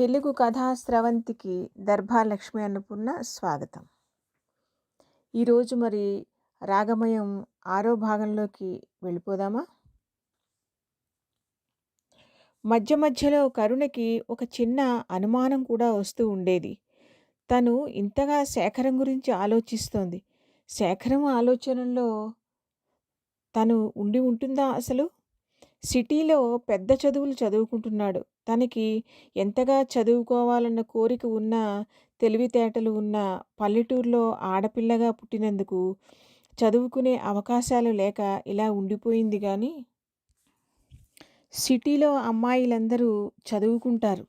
తెలుగు కథా స్రవంతికి దర్భా లక్ష్మి అన్నపూర్ణ స్వాగతం. ఈరోజు మరి రాగమయం ఆరో భాగంలోకి వెళ్ళిపోదామా? మధ్య మధ్యలో కరుణకి ఒక చిన్న అనుమానం కూడా వస్తూ ఉండేది. తను ఇంతగా శేఖరం గురించి ఆలోచిస్తోంది. శేఖరం ఆలోచనల్లో తను ఉండి ఉంటుందా అసలు? సిటీలో పెద్ద చదువులు చదువుకుంటున్నాడు. తనకి ఎంతగా చదువుకోవాలన్న కోరిక ఉన్నా తెలివితేటలు ఉన్న పల్లెటూరులో ఆడపిల్లగా పుట్టినందుకు చదువుకునే అవకాశాలు లేక ఇలా ఉండిపోయింది కానీ సిటీలో అమ్మాయిలందరూ చదువుకుంటారు.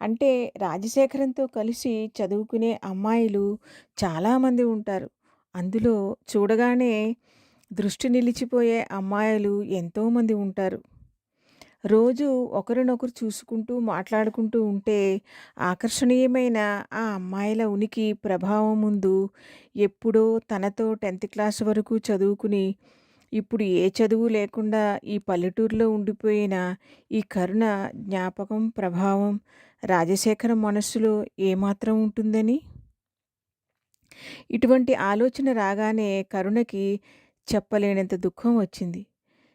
అంటే రాజశేఖరంతో కలిసి చదువుకునే అమ్మాయిలు చాలామంది ఉంటారు. అందులో చూడగానే దృష్టి నిలిచిపోయే అమ్మాయిలు ఎంతోమంది ఉంటారు. రోజు ఒకరినొకరు చూసుకుంటూ మాట్లాడుకుంటూ ఉంటే ఆకర్షణీయమైన ఆ అమ్మాయిల ఉనికి ప్రభావం ముందు ఎప్పుడో తనతో టెన్త్ క్లాస్ వరకు చదువుకుని ఇప్పుడు ఏ చదువు లేకుండా ఈ పల్లెటూరులో ఉండిపోయిన ఈ కరుణ జ్ఞాపకం ప్రభావం రాజశేఖరం మనస్సులో ఏమాత్రం ఉంటుందని? ఇటువంటి ఆలోచన రాగానే కరుణకి చెప్పలేనంత దుఃఖం వచ్చింది.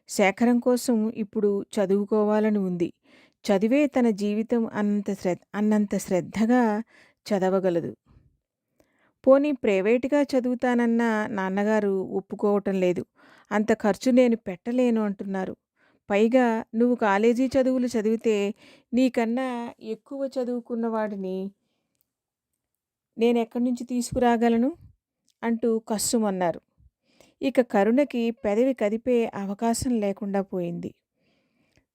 శేఖరం కోసం ఇప్పుడు చదువుకోవాలని ఉంది. చదివే తన జీవితం అన్నంత శ్రద్ధ అన్నంత శ్రద్ధగా చదవగలదు. పోనీ ప్రైవేటుగా చదువుతానన్న నాన్నగారు ఒప్పుకోవటం లేదు. అంత ఖర్చు నేను పెట్టలేను అంటున్నారు. పైగా నువ్వు కాలేజీ చదువులు చదివితే నీకన్నా ఎక్కువ చదువుకున్న వాడిని నేను ఎక్కడి నుంచి తీసుకురాగలను? అంటూ కస్సుమన్నారు. ఇక కరుణకి పెదవి కదిపే అవకాశం లేకుండా పోయింది.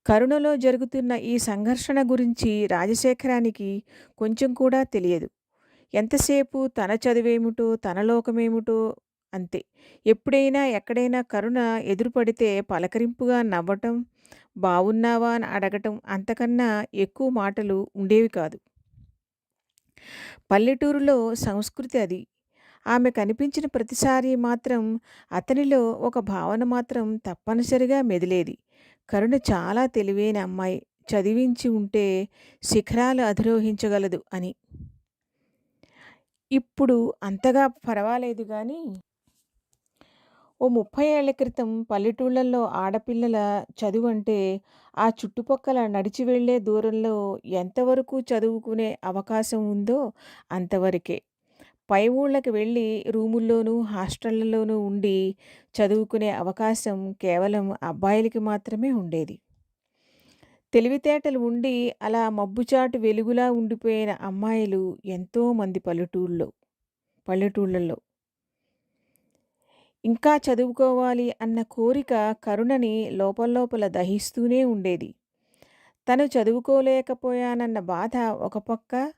కరుణలో జరుగుతున్న ఈ సంఘర్షణ గురించి రాజశేఖరానికి కొంచెం కూడా తెలియదు. ఎంతసేపు తన చదివేమిటో తన లోకమేమిటో అంతే. ఎప్పుడైనా ఎక్కడైనా కరుణ ఎదురుపడితే పలకరింపుగా నవ్వటం బాగున్నావా అని అడగటం అంతకన్నా ఎక్కువ మాటలు ఉండేవి కాదు. పల్లెటూరులో సంస్కృతి అది. ఆమె కనిపించిన ప్రతిసారి మాత్రం అతనిలో ఒక భావన మాత్రం తప్పనిసరిగా మెదిలేది. కరుణ చాలా తెలివైన అమ్మాయి. చదివించి ఉంటే శిఖరాలు అధిరోహించగలదు అని. ఇప్పుడు అంతగా పర్వాలేదు కానీ ఓ ముప్పై ఏళ్ళ క్రితం పల్లెటూళ్ళల్లో ఆడపిల్లల చదువు అంటే ఆ చుట్టుపక్కల నడిచి వెళ్ళే దూరంలో ఎంతవరకు చదువుకునే అవకాశం ఉందో అంతవరకే. పై ఊళ్ళకి వెళ్ళి రూముల్లోనూ హాస్టళ్ళలోనూ ఉండి చదువుకునే అవకాశం కేవలం అబ్బాయిలకి మాత్రమే ఉండేది. తెలివితేటలు ఉండి అలా మబ్బుచాటు వెలుగులా ఉండిపోయిన అమ్మాయిలు ఎంతోమంది పల్లెటూళ్ళలో పల్లెటూళ్ళల్లో. ఇంకా చదువుకోవాలి అన్న కోరిక కరుణని లోపల దహిస్తూనే ఉండేది. తను చదువుకోలేకపోయానన్న బాధ ఒక పక్క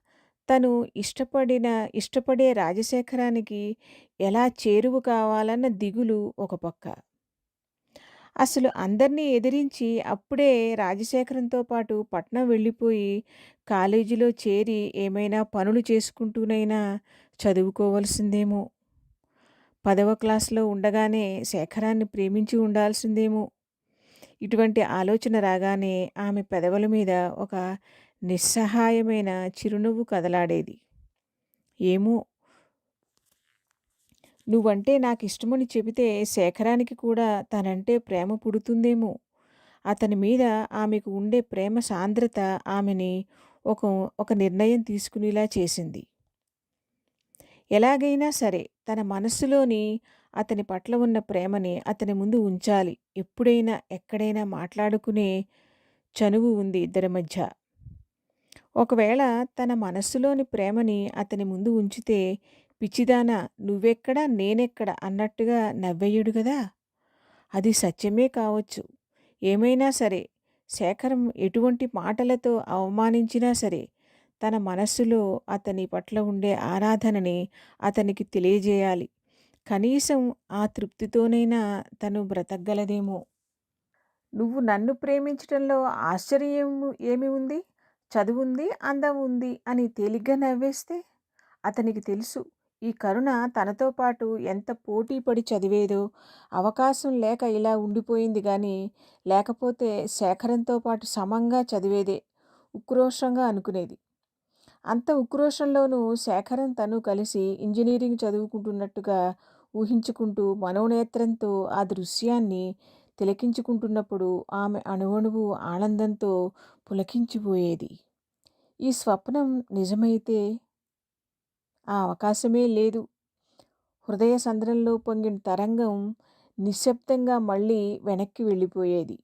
తను ఇష్టపడిన ఇష్టపడే రాజశేఖరానికి ఎలా చేరువు కావాలన్న దిగులు ఒక పక్క. అసలు అందరినీ ఎదిరించి అప్పుడే రాజశేఖరంతో పాటు పట్నం వెళ్ళిపోయి కాలేజీలో చేరి ఏమైనా పనులు చేసుకుంటూనైనా చదువుకోవలసిందేమో. పదవ క్లాస్లో ఉండగానే శేఖరాన్ని ప్రేమించి ఉండాల్సిందేమో. ఇటువంటి ఆలోచన రాగానే ఆమె పెదవుల మీద ఒక నిస్సహాయమైన చిరునవ్వు కదలాడేది. ఏమో? నువ్వంటే నాకు ఇష్టమని చెబితే శేఖరానికి కూడా తనంటే ప్రేమ పుడుతుందేమో? అతని మీద ఆమెకు ఉండే ప్రేమ సాంద్రత ఆమెని ఒక ఒక నిర్ణయం తీసుకునేలా చేసింది. ఎలాగైనా సరే తన మనస్సులోని అతని పట్ల ఉన్న ప్రేమని అతని ముందు ఉంచాలి. ఎప్పుడైనా ఎక్కడైనా మాట్లాడుకునే చనువు ఉంది ఇద్దరి మధ్య. ఒకవేళ తన మనస్సులోని ప్రేమని అతని ముందు ఉంచితే పిచ్చిదానా నువ్వెక్కడ? నేనెక్కడ? అన్నట్టుగా నవ్వేయుడు కదా అది సత్యమే కావచ్చు. ఏమైనా సరే శేఖరం ఎటువంటి మాటలతో అవమానించినా సరే తన మనస్సులో అతని పట్ల ఉండే ఆరాధనని అతనికి తెలియజేయాలి. కనీసం ఆ తృప్తితోనైనా తను బ్రతకగలదేమో. నువ్వు నన్ను ప్రేమించడంలో ఆశ్చర్యం ఏమి ఉంది? చదువుంది అందం ఉంది అని తేలిగ్గా నవ్వేస్తే అతనికి తెలుసు ఈ కరుణ తనతో పాటు ఎంత పోటీ పడి చదివేదో. అవకాశం లేక ఇలా ఉండిపోయింది కానీ లేకపోతే శేఖరంతో పాటు సమంగా చదివేదే ఉక్రోషంగా అనుకునేది. అంత ఉక్రోషంలోనూ శేఖరం తను కలిసి ఇంజనీరింగ్ చదువుకుంటున్నట్టుగా ఊహించుకుంటూ మనోనేత్రంతో ఆ దృశ్యాన్ని తిలకించుకుంటున్నప్పుడు ఆమె అణువణువు ఆనందంతో పులకించిపోయేది. ఈ స్వప్నం నిజమైతే ఆ అవకాశమే లేదు. హృదయ సంద్రంలో పొంగిన తరంగం నిశ్శబ్దంగా మళ్ళీ వెనక్కి వెళ్ళిపోయేది.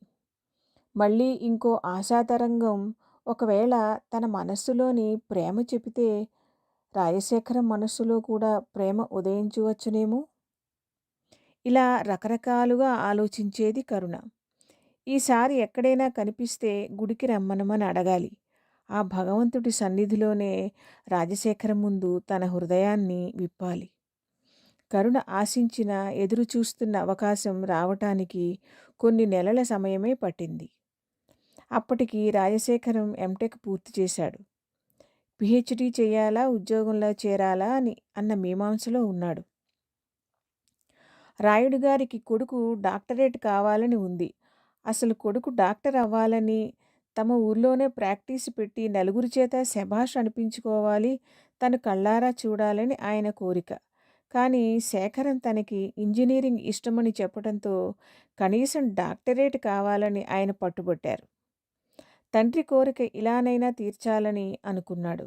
మళ్ళీ ఇంకో ఆశాతరంగం ఒకవేళ తన మనస్సులోని ప్రేమ చెబితే రాజశేఖరం మనస్సులో కూడా ప్రేమ ఉదయించవచ్చునేమో? ఇలా రకరకాలుగా ఆలోచించేది కరుణ. ఈసారి ఎక్కడైనా కనిపిస్తే గుడికి రమ్మనమని అడగాలి. ఆ భగవంతుడి సన్నిధిలోనే రాజశేఖరం ముందు తన హృదయాన్ని విప్పాలి. కరుణ ఆశించిన ఎదురు చూస్తున్న అవకాశం రావటానికి కొన్ని నెలల సమయమే పట్టింది. అప్పటికి రాజశేఖరం ఎంటెక్ పూర్తి చేశాడు. పిహెచ్‌డి చేయాలా? ఉద్యోగంలో చేరాలా? అని అన్న మీమాంసలో ఉన్నాడు. రాయుడు గారికి కొడుకు డాక్టరేట్ కావాలని ఉంది. అసలు కొడుకు డాక్టర్ అవ్వాలని, తమ ఊర్లోనే ప్రాక్టీస్ పెట్టి నలుగురి చేత శభాష్ అనిపించుకోవాలి, తను కళ్ళారా చూడాలని ఆయన కోరిక. కానీ శేఖరం తనకి ఇంజనీరింగ్ ఇష్టమని చెప్పడంతో కనీసం డాక్టరేట్ కావాలని ఆయన పట్టుబట్టారు. తండ్రి కోరిక ఇలానైనా తీర్చాలని అనుకున్నాడు.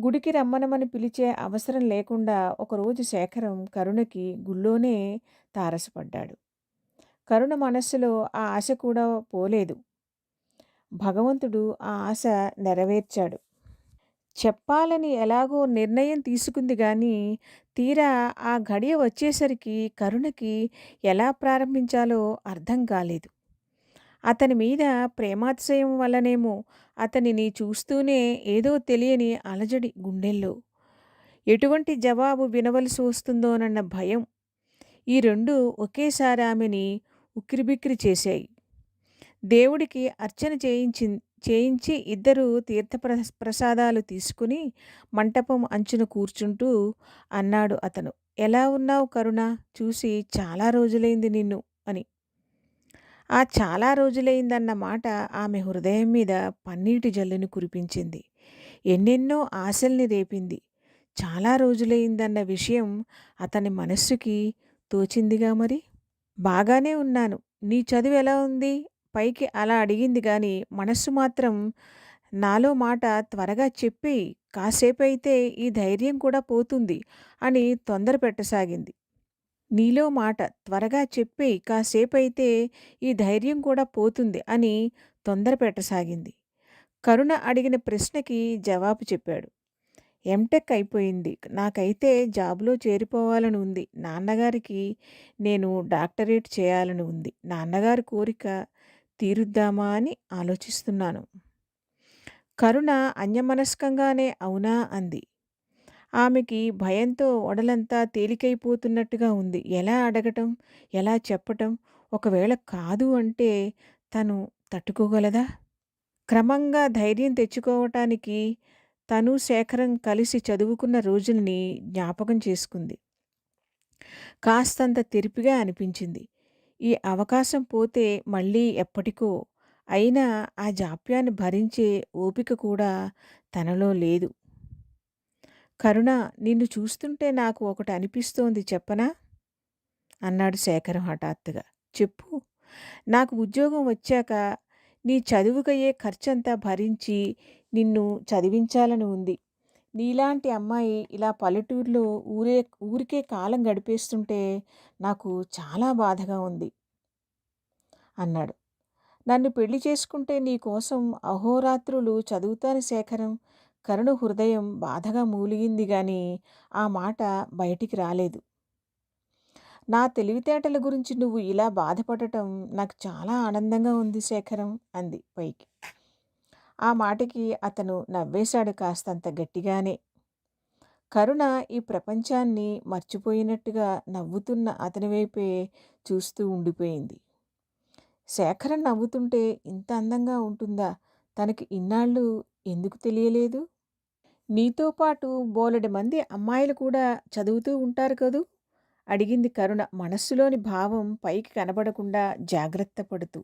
గుడికి రమ్మనమని పిలిచే అవసరం లేకుండా ఒకరోజు శేఖరం కరుణకి గుళ్ళోనే తారసపడ్డాడు. కరుణ మనస్సులో ఆ ఆశ కూడా పోలేదు. భగవంతుడు ఆ ఆశ నెరవేర్చాడు. చెప్పాలని ఎలాగో నిర్ణయం తీసుకుంది కానీ తీరా ఆ ఘడియ వచ్చేసరికి కరుణకి ఎలా ప్రారంభించాలో అర్థం కాలేదు. అతని మీద ప్రేమాతిశయం వల్లనేమో అతనిని చూస్తూనే ఏదో తెలియని అలజడి గుండెల్లో. ఎటువంటి జవాబు వినవలసి వస్తుందోనన్న భయం. ఈ రెండు ఒకేసారి ఆమెని ఉక్కిరిబిక్కిరి చేశాయి. దేవుడికి అర్చన చేయించి చేయించి ఇద్దరు తీర్థ ప్రసాదాలు తీసుకుని మంటపం అంచున కూర్చుంటూ అన్నాడు అతను. ఎలా ఉన్నావు కరుణ? చూసి చాలా రోజులైంది నిన్ను అని. ఆ చాలా రోజులైందన్న మాట ఆమె హృదయం మీద పన్నీటి జల్లును కురిపించింది. ఎన్నెన్నో ఆశల్ని రేపింది. చాలా రోజులైందన్న విషయం అతని మనస్సుకి తోచిందిగా మరి. బాగానే ఉన్నాను. నీ చదువు ఎలా ఉంది? పైకి అలా అడిగింది గాని మనస్సు మాత్రం నాలో మాట త్వరగా చెప్పేయి. కాసేపైతే ఈ ధైర్యం కూడా పోతుంది అని తొందర పెట్టసాగింది. నీలో మాట త్వరగా చెప్పేయి. కాసేపైతే ఈ ధైర్యం కూడా పోతుంది అని తొందర పెట్టసాగింది. కరుణ అడిగిన ప్రశ్నకి జవాబు చెప్పాడు. ఎంటెక్ అయిపోయింది. నాకైతే జాబ్‌లో చేరిపోవాలని ఉంది. నాన్నగారికి నేను డాక్టరేట్ చేయాలని ఉంది. నాన్నగారి కోరిక తీరుద్దామా అని ఆలోచిస్తున్నాను. కరుణ అన్యమనస్కంగానే అవునా అంది. ఆమెకి భయంతో ఒడలంతా తేలికైపోతున్నట్టుగా ఉంది. ఎలా అడగటం? ఎలా చెప్పటం? ఒకవేళ కాదు అంటే తను తట్టుకోగలదా? క్రమంగా ధైర్యం తెచ్చుకోవటానికి తను, శేఖరం కలిసి చదువుకున్న రోజుల్ని జ్ఞాపకం చేసుకుంది. కాస్తంత తెరిపిగా అనిపించింది. ఈ అవకాశం పోతే మళ్ళీ ఎప్పటికో. అయినా ఆ జాప్యాన్ని భరించే ఓపిక కూడా తనలో లేదు. కరుణ నిన్ను చూస్తుంటే నాకు ఒకటి అనిపిస్తోంది చెప్పనా? అన్నాడు శేఖరం హఠాత్తుగా. చెప్పు. నాకు ఉద్యోగం వచ్చాక నీ చదువుకయ్యే ఖర్చంతా భరించి నిన్ను చదివించాలని ఉంది. నీలాంటి అమ్మాయి ఇలా పల్లెటూరులో ఊరే ఊరికే కాలం గడిపేస్తుంటే నాకు చాలా బాధగా ఉంది అన్నాడు. నన్ను పెళ్ళి చేసుకుంటే నీ కోసం అహోరాత్రులు చదువుతాను శేఖరం. కరుణ హృదయం బాధగా మూలిగింది గాని ఆ మాట బయటికి రాలేదు. నా తెలివితేటల గురించి నువ్వు ఇలా బాధపడటం నాకు చాలా ఆనందంగా ఉంది శేఖరం అంది పైకి. ఆ మాటకి అతను నవ్వేశాడు కాస్తంత గట్టిగానే. కరుణ ఈ ప్రపంచాన్ని మర్చిపోయినట్టుగా నవ్వుతున్న అతని వైపే చూస్తూ ఉండిపోయింది. శేఖరం నవ్వుతుంటే ఇంత అందంగా ఉంటుందా? తనకి ఇన్నాళ్ళు ఎందుకు తెలియలేదు? నీతో పాటు బోలెడు మంది అమ్మాయిలు కూడా చదువుతూ ఉంటారు కదూ? అడిగింది కరుణ మనస్సులోని భావం పైకి కనబడకుండా జాగ్రత్త పడుతూ.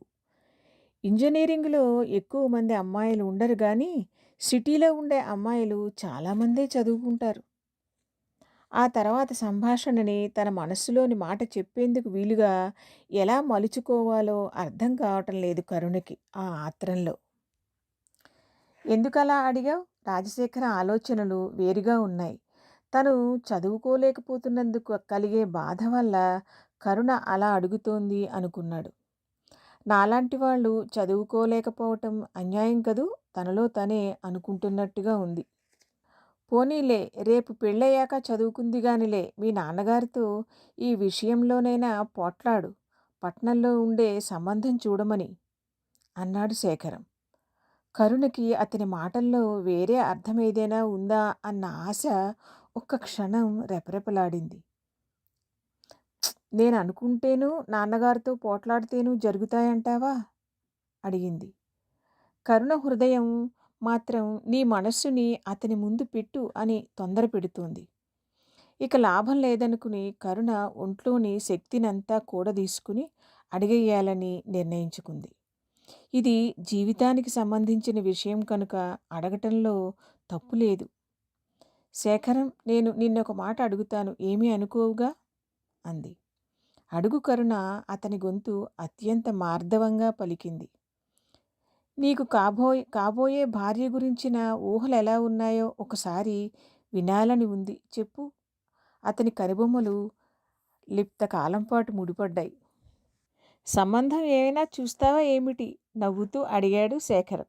ఇంజనీరింగ్లో ఎక్కువ మంది అమ్మాయిలు ఉండరు కానీ సిటీలో ఉండే అమ్మాయిలు చాలామందే చదువుకుంటారు. ఆ తర్వాత సంభాషణని తన మనస్సులోని మాట చెప్పేందుకు వీలుగా ఎలా మలుచుకోవాలో అర్థం కావటం లేదు కరుణకి ఆ ఆత్రంలో. ఎందుకలా అడిగావు? రాజశేఖర ఆలోచనలు వేరుగా ఉన్నాయి. తను చదువుకోలేకపోతున్నందుకు కలిగే బాధ వల్ల కరుణ అలా అడుగుతోంది అనుకున్నాడు. నాలాంటి వాళ్ళు చదువుకోలేకపోవటం అన్యాయం కదూ! తనలో తనే అనుకుంటున్నట్టుగా ఉంది. పోనీలే రేపు పెళ్ళయ్యాక చదువుకుంది గానిలే మీ నాన్నగారితో ఈ విషయంలోనైనా పోట్లాడు. పట్నంలో ఉండే సంబంధం చూడమని అన్నాడు శేఖరం. కరుణకి అతని మాటల్లో వేరే అర్థం ఏదైనా ఉందా అన్న ఆశ ఒక్క క్షణం రెపరెపలాడింది. నేను అనుకుంటేనూ నాన్నగారితో పోట్లాడితేనూ జరుగుతాయంటావా? అడిగింది. కరుణ హృదయం మాత్రం నీ మనస్సుని అతని ముందు పెట్టు అని తొందర పెడుతోంది. ఇక లాభం లేదనుకుని కరుణ ఒంట్లోని శక్తినంతా కూడదీసుకుని అడిగేయాలని నిర్ణయించుకుంది. ఇది జీవితానికి సంబంధించిన విషయం కనుక అడగటంలో తప్పు లేదు. శేఖరం నేను నిన్నొక మాట అడుగుతాను ఏమీ అనుకోవుగా? అంది. అడుగు కరుణ అతని గొంతు అత్యంత మార్దవంగా పలికింది. నీకు కాబోయే కాబోయే భార్య గురించిన ఊహలు ఎలా ఉన్నాయో ఒకసారి వినాలని ఉంది చెప్పు. అతని కనుబొమ్మలు లిప్త కాలంపాటు ముడిపడ్డాయి. సంబంధం ఏమైనా చూస్తావా ఏమిటి? నవ్వుతూ అడిగాడు శేఖరం.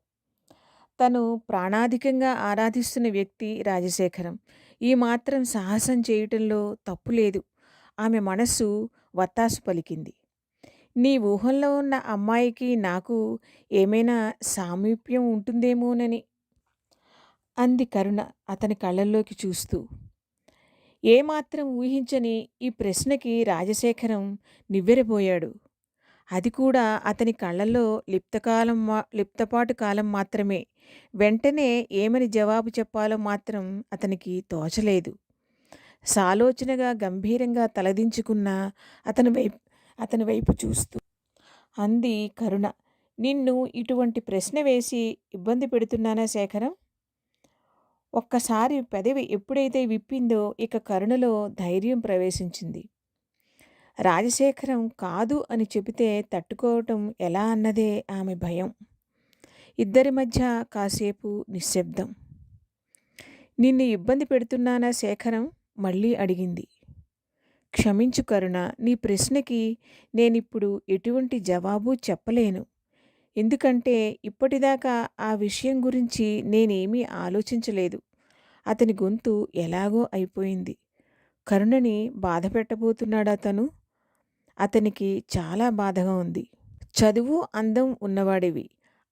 తను ప్రాణాధికంగా ఆరాధిస్తున్న వ్యక్తి రాజశేఖరం. ఈ మాత్రం సాహసం చేయటంలో తప్పు లేదు ఆమె మనస్సు వత్తాసు పలికింది. నీ ఊహల్లో ఉన్న అమ్మాయికి నాకు ఏమైనా సామీప్యం ఉంటుందేమోనని అంది కరుణ అతని కళ్ళల్లోకి చూస్తూ. ఏమాత్రం ఊహించని ఈ ప్రశ్నకి రాజశేఖరం నివ్వెరబోయాడు. అది కూడా అతని కళ్ళల్లో లిప్తకాలం మా లిప్తపాటు కాలం మాత్రమే. వెంటనే ఏమని జవాబు చెప్పాలో మాత్రం అతనికి తోచలేదు. సాలోచనగా గంభీరంగా తలదించుకున్న అతని వైపు అతని వైపు చూస్తూ అంది కరుణ. నిన్ను ఇటువంటి ప్రశ్న వేసి ఇబ్బంది పెడుతున్నానా శేఖరం? ఒక్కసారి పెదవి ఎప్పుడైతే విప్పిందో ఇక కరుణలో ధైర్యం ప్రవేశించింది. రాజశేఖరం కాదు అని చెబితే తట్టుకోవటం ఎలా అన్నదే ఆమె భయం. ఇద్దరి మధ్య కాసేపు నిశ్శబ్దం. నిన్ను ఇబ్బంది పెడుతున్నానా శేఖరం? మళ్ళీ అడిగింది. క్షమించు కరుణ నీ ప్రశ్నకి నేనిప్పుడు ఎటువంటి జవాబు చెప్పలేను. ఎందుకంటే ఇప్పటిదాకా ఆ విషయం గురించి నేనేమీ ఆలోచించలేదు. అతని గొంతు ఎలాగో అయిపోయింది. కరుణని బాధ పెట్టబోతున్నాడా తను? అతనికి చాలా బాధగా ఉంది. చదువు, అందం ఉన్నవాడివి.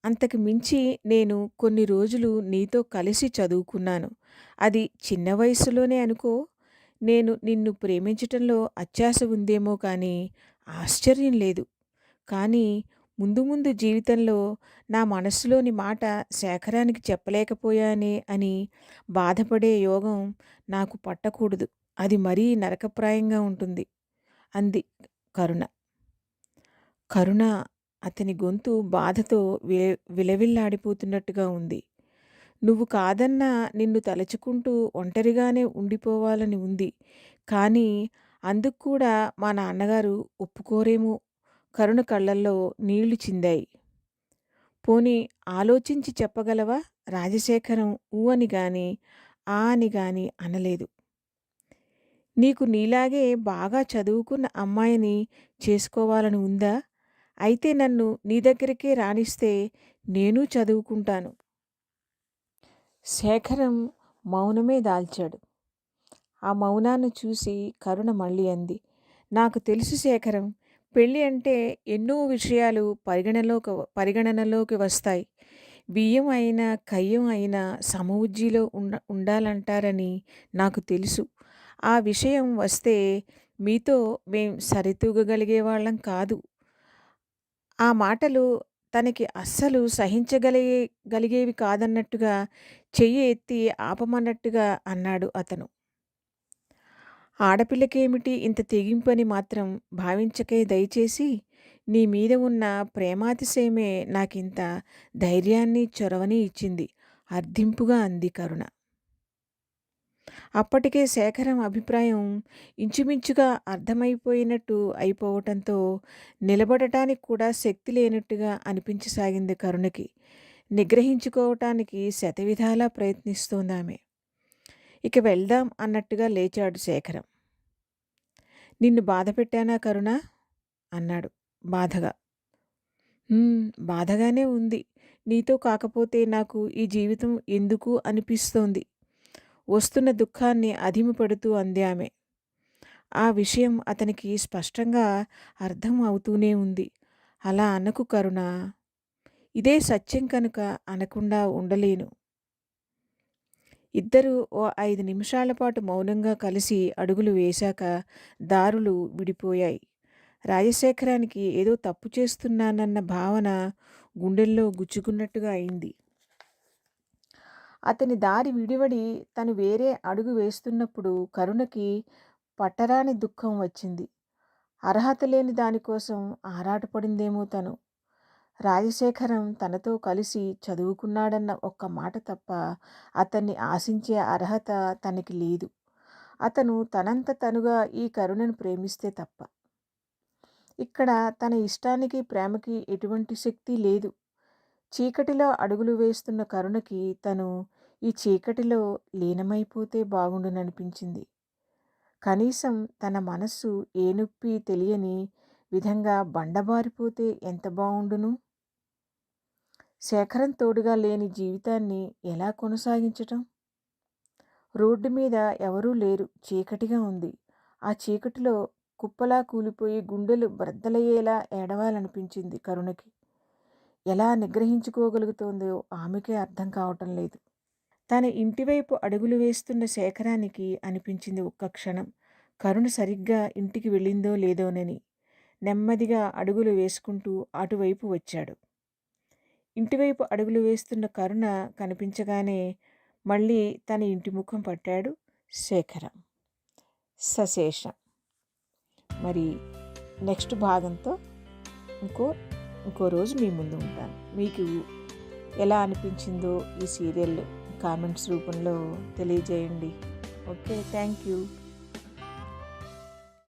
అంతకు మించి నేను కొన్ని రోజులు నీతో కలిసి చదువుకున్నాను. అది చిన్న వయసులోనే అనుకో. నేను నిన్ను ప్రేమించటంలో అత్యాశ ఉందేమో కానీ ఆశ్చర్యం లేదు. కానీ ముందు ముందు జీవితంలో నా మనసులోని మాట శేఖరానికి చెప్పలేకపోయానే అని బాధపడే యోగం నాకు పట్టకూడదు. అది మరీ నరకప్రాయంగా ఉంటుంది అంది కరుణ. కరుణ అతని గొంతు బాధతో వి విలవిల్లాడిపోతున్నట్టుగా ఉంది. నువ్వు కాదన్నా నిన్ను తలచుకుంటూ ఒంటరిగానే ఉండిపోవాలని ఉంది. కానీ అందుకు కూడా మా నాన్నగారు ఒప్పుకోరేమో కరుణ కళ్ళల్లో నీళ్ళు చిందాయి. పోనీ ఆలోచించి చెప్పగలవా? రాజశేఖరం ఊ అని గాని, ఆ అని గాని అనలేదు. నీకు నీలాగే బాగా చదువుకున్న అమ్మాయిని చేసుకోవాలని ఉందా? అయితే నన్ను నీ దగ్గరికే రాణిస్తే నేనూ చదువుకుంటాను. శేఖరం మౌనమే దాల్చాడు. ఆ మౌనాన్ని చూసి కరుణ మళ్ళీ అంది. నాకు తెలుసు శేఖరం. పెళ్ళి అంటే ఎన్నో విషయాలు పరిగణలోకి పరిగణనలోకి వస్తాయి. బియ్యం అయినా, కయ్యం అయినా సమవుజ్జీలో ఉండ ఉండాలంటారని నాకు తెలుసు. ఆ విషయం వస్తే మీతో మేం సరితూగగలిగేవాళ్ళం కాదు. ఆ మాటలు తనకి అస్సలు సహించగలిగే గలిగేవి కాదన్నట్టుగా చెయ్యి ఎత్తి ఆపమన్నట్టుగా అన్నాడు అతను. ఆడపిల్లకేమిటి ఇంత తెగింపని మాత్రం భావించకే దయచేసి. నీ మీద ఉన్న ప్రేమాతిశయమే నాకింత ధైర్యాన్ని చొరవని ఇచ్చింది అర్థింపుగా అంది కరుణ అప్పటికే శేఖరం అభిప్రాయం ఇంచుమించుగా అర్థమైపోయినట్టు అయిపోవటంతో నిలబడటానికి కూడా శక్తి లేనట్టుగా అనిపించసాగింది కరుణకి. నిగ్రహించుకోవటానికి శతవిధాలా ప్రయత్నిస్తోంది ఆమె. ఇక వెళ్దాం అన్నట్టుగా లేచాడు శేఖరం. నిన్ను బాధ పెట్టానా కరుణ? అన్నాడు బాధగా. బాధగానే ఉంది. నీతో కాకపోతే నాకు ఈ జీవితం ఎందుకు అనిపిస్తోంది? వస్తున్న దుఃఖాన్ని అధిమపడుతూ అంది ఆమె. ఆ విషయం అతనికి స్పష్టంగా అర్థం అవుతూనే ఉంది. అలా అనకు కరుణ. ఇదే సత్యం కనుక అనకుండా ఉండలేను. ఇద్దరూ ఓ ఐదు నిమిషాల పాటు మౌనంగా కలిసి అడుగులు వేశాక దారులు విడిపోయాయి. రాజశేఖరానికి ఏదో తప్పు చేస్తున్నానన్న భావన గుండెల్లో గుచ్చుకున్నట్టుగా అయింది. అతని దారి విడివడి తను వేరే అడుగు వేస్తున్నప్పుడు కరుణకి పట్టరాని దుఃఖం వచ్చింది. అర్హత లేని దానికోసం ఆరాటపడిందేమో తను. రాజశేఖరం తనతో కలిసి చదువుకున్నాడన్న ఒక్క మాట తప్ప అతన్ని ఆశించే అర్హత తనకి లేదు. అతను తనంత తనుగా ఈ కరుణను ప్రేమిస్తే తప్ప. ఇక్కడ తన ఇష్టానికి ప్రేమకి ఎటువంటి శక్తి లేదు. చీకటిలో అడుగులు వేస్తున్న కరుణకి తను ఈ చీకటిలో లీనమైపోతే బాగుండుననిపించింది. కనీసం తన మనస్సు ఏ నొప్పి తెలియని విధంగా బండబారిపోతే ఎంత బాగుండును? శేఖరం తోడుగా లేని జీవితాన్ని ఎలా కొనసాగించటం? రోడ్డు మీద ఎవరూ లేరు చీకటిగా ఉంది. ఆ చీకటిలో కుప్పలా కూలిపోయి గుండెలు బ్రద్దలయ్యేలా ఏడవాలనిపించింది కరుణకి. ఎలా నిగ్రహించుకోగలుగుతోందో ఆమెకే అర్థం కావటం లేదు. తన ఇంటివైపు అడుగులు వేస్తున్న శేఖరానికి అనిపించింది ఒక్క క్షణం. కరుణ సరిగ్గా ఇంటికి వెళ్ళిందో లేదోనని. నెమ్మదిగా అడుగులు వేసుకుంటూ అటువైపు వచ్చాడు. ఇంటివైపు అడుగులు వేస్తున్న కరుణ కనిపించగానే మళ్ళీ తన ఇంటి ముఖం పట్టాడు శేఖరం. సశేషం. మరి నెక్స్ట్ భాగంతో ఇంకో ఇంకో రోజు మీ ముందు ఉంటాను. మీకు ఎలా అనిపించిందో ఈ సీరియల్ కామెంట్స్ రూపంలో తెలియజేయండి. Okay thank you.